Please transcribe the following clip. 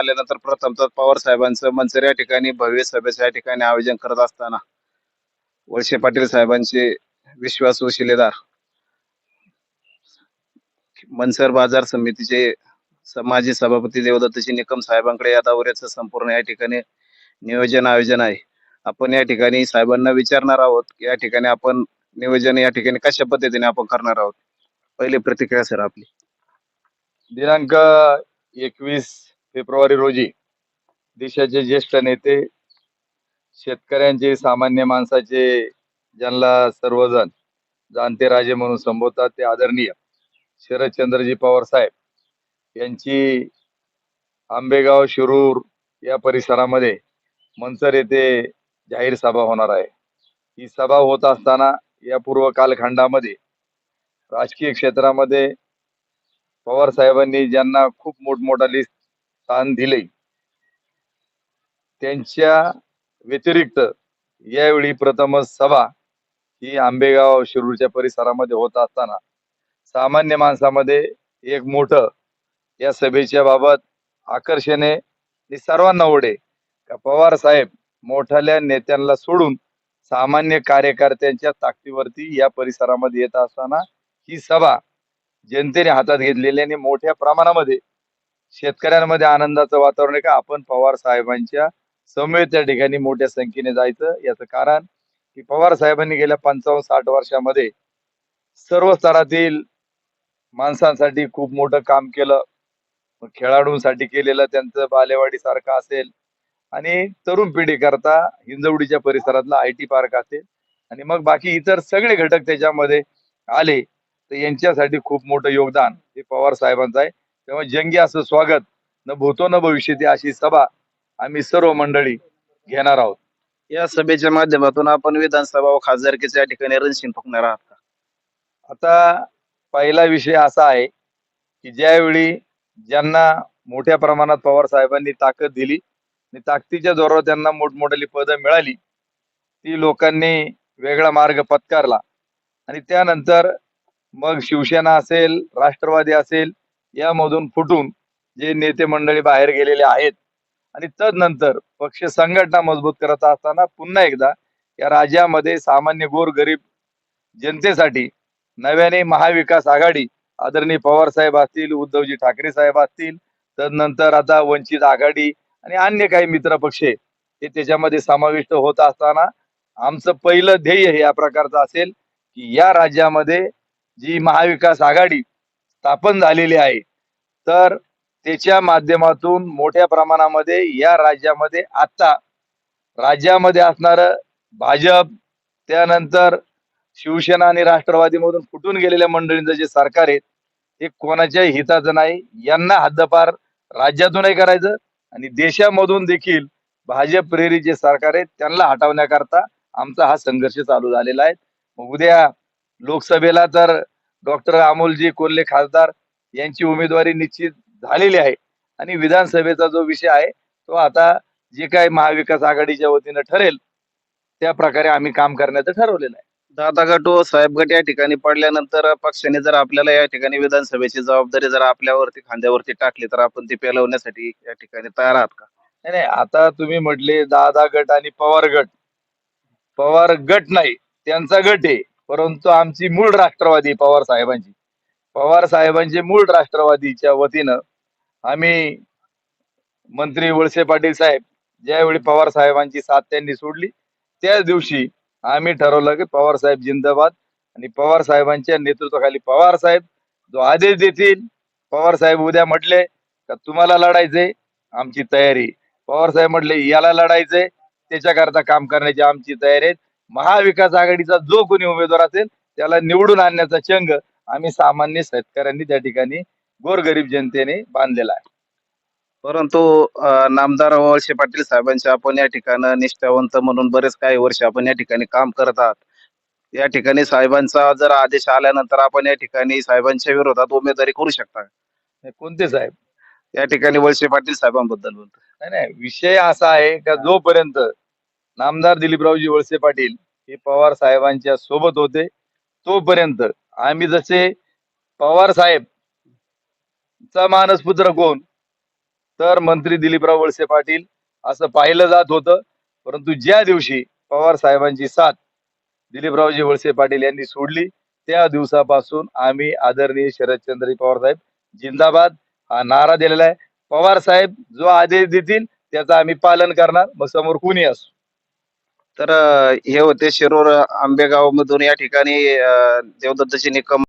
आल्यानंतर प्रथमतः पवार साहेबांचं मंचर या ठिकाणी भव्य सभेचं या ठिकाणी आयोजन करत असताना वळसे पाटील साहेबांचे विश्वासू शिलेदार मनसर बाजार समितीचे माजी सभापती देवदत्तजी निकम साहेबांकडे या दौऱ्याचं संपूर्ण या ठिकाणी नियोजन आयोजन आहे. आपण या ठिकाणी साहेबांना विचारणार आहोत की या ठिकाणी आपण नियोजन या ठिकाणी कशा पद्धतीने आपण करणार आहोत? पहिली प्रतिक्रिया सर आपली. दिनांक एकवीस फेब्रुवारी रोजी देशाचे ज्येष्ठ नेते शेतकऱ्यांचे सामान्य माणसाचे ज्यांना सर्वजण जाणते राजे म्हणून संबोधतात ते आदरणीय शरदचंद्रजी पवार साहेब यांची आंबेगाव शिरूर या परिसरामध्ये मंचर येथे जाहीर सभा होणार आहे. ही सभा होत असताना या पूर्व कालखंडामध्ये राजकीय क्षेत्रामध्ये पवार साहेबांनी ज्यांना खूप मोठमोठा लिस्ट स्थान दिले. त्यांच्या व्यतिरिक्त यावेळी प्रथमच सभा ही आंबेगाव शिरूरच्या परिसरामध्ये होत असताना सामान्य माणसामध्ये एक मोठं या सभेच्या बाबत आकर्षणे सर्वांना ओढे. का पवार साहेब मोठ्याल्या नेत्यांना सोडून सामान्य कार्यकर्त्यांच्या ताकदीवरती या परिसरामध्ये येत असताना ही सभा जनतेने हातात घेतलेली आणि मोठ्या प्रमाणामध्ये शेतकऱ्यांमध्ये आनंदाचं वातावरण आहे का? आपण पवार साहेबांच्या समवेत त्या ठिकाणी मोठ्या संख्येने जायचं याचं कारण की पवार साहेबांनी गेल्या पंचावन्न साठ वर्षामध्ये सर्व स्तरातील माणसांसाठी खूप मोठं काम केलं. खेळाडूंसाठी केलेलं त्यांचं बालेवाडी सारखं असेल आणि तरुण पिढी करता हिंजवडीच्या परिसरातला आय टी पार्क असेल आणि मग बाकी इतर सगळे घटक त्याच्यामध्ये आले. तर यांच्यासाठी खूप मोठं योगदान हे पवार साहेबांचं आहे. तेव्हा जंगी असं स्वागत न भूतो न भविष्यती अशी सभा आम्ही सर्व मंडळी घेणार आहोत. या सभेच्या माध्यमातून आपण विधानसभा व खासदारकीच्या ठिकाणी रणशिंग फुकणार आहात का? आता पहिला विषय असा आहे की ज्यावेळी ज्यांना मोठ्या प्रमाणात पवार साहेबांनी ताकद दिली आणि ताकदीच्या जोरावर त्यांना मोठमोठाली पदं मिळाली ती लोकांनी वेगळा मार्ग पत्कारला. आणि त्यानंतर मग शिवसेना असेल राष्ट्रवादी असेल यामधून फुटून जे नेते मंडळी बाहेर गेलेले आहेत आणि तदनंतर पक्ष संघटना मजबूत करत असताना पुन्हा एकदा या राज्यामध्ये सामान्य गोर गरीब जनतेसाठी नव्याने महाविकास आघाडी आदरणीय पवार साहेब असतील उद्धवजी ठाकरे साहेब असतील तदनंतर आता वंचित आघाडी आणि अन्य काही मित्र पक्ष हे त्याच्यामध्ये समाविष्ट होत असताना आमचं पहिलं ध्येय हे या प्रकारचं असेल की या राज्यामध्ये जी महाविकास आघाडी स्थापन झालेली आहे. तर त्याच्या माध्यमातून मोठ्या प्रमाणामध्ये या राज्यामध्ये आता राज्यामध्ये असणार भाजप त्यानंतर शिवसेना आणि राष्ट्रवादीमधून फुटून गेलेल्या मंडळींचं जे सरकार आहे हे कोणाच्याही हिताचं नाही. यांना हद्दपार राज्यातूनही करायचं आणि देशामधून देखील भाजप प्रेरित जे सरकार आहे त्यांना हटवण्याकरता आमचा हा संघर्ष चालू झालेला आहे. उद्या लोकसभेला तर डॉक्टर अमोलजी कोल्हे खासदार यांची उमेदवारी निश्चित झालेली आहे. आणि विधानसभेचा जो विषय आहे तो आता जे काही महाविकास आघाडीच्या वतीनं ठरेल त्या प्रकारे आम्ही काम करण्याचं ठरवलेलं आहे. दादा गट व साहेब गट या ठिकाणी पडल्यानंतर पक्षाने जर आपल्याला या ठिकाणी विधानसभेची जबाबदारी जर आपल्यावरती खांद्यावरती टाकली तर आपण ती पेलवण्यासाठी या ठिकाणी तयार आहात का? नाही नाही आता तुम्ही म्हटले दादा गट आणि पवार गट. पवार गट नाही त्यांचा गट आहे. परंतु आमची मूळ राष्ट्रवादी पवार साहेबांची. पवार साहेबांचे मूळ राष्ट्रवादीच्या वतीनं आम्ही मंत्री वळसे पाटील साहेब ज्यावेळी पवार साहेबांची साथ त्यांनी सोडली त्याच दिवशी आम्ही ठरवलं की पवार साहेब जिंदाबाद आणि पवार साहेबांच्या नेतृत्वाखाली पवार साहेब जो आदेश देतील पवार साहेब उद्या म्हटले का तुम्हाला लढायचंय आमची तयारी. पवार साहेब म्हटले याला लढायचंय त्याच्याकरता काम करण्याची आमची तयारी आहे. महाविकास आघाडीचा जो कोणी उमेदवार असेल त्याला निवडून आणण्याचा चंग आम्ही सामान्य शेतकऱ्यांनी त्या ठिकाणी गोरगरीब जनतेने बांधलेला आहे. परंतु नामदार वळसे पाटील साहेबांचे आपण या ठिकाणी निष्ठावंत म्हणून बरेच काही वर्ष आपण या ठिकाणी काम करत आहात. या ठिकाणी साहेबांचा जर आदेश आल्यानंतर आपण या ठिकाणी साहेबांच्या विरोधात उमेदवारी करू शकता कोणते साहेब? या ठिकाणी वळसे पाटील साहेबांबद्दल बोलतो नाही नाही विषय असा आहे का जोपर्यंत नामदार दिलीपरावजी वळसे पाटील हे पवार साहेबांच्या सोबत होते. तोपर्यंत आम्ही जसे पवार साहेब चा मानसपुत्र कोण तर मंत्री दिलीपराव वळसे पाटील असं पाहिलं जात होतं. परंतु ज्या दिवशी पवार साहेबांची साथ दिलीपरावजी वळसे पाटील यांनी सोडली त्या दिवसापासून आम्ही आदरणीय शरदचंद्र पवार साहेब जिंदाबाद हा नारा दिलेला आहे. पवार साहेब जो आदेश देतील त्याचं आम्ही पालन करणार. मग समोर कुणी असो? तर हे होते शिरूर आंबेगाव मधून या ठिकाणी देवदत्तची निकम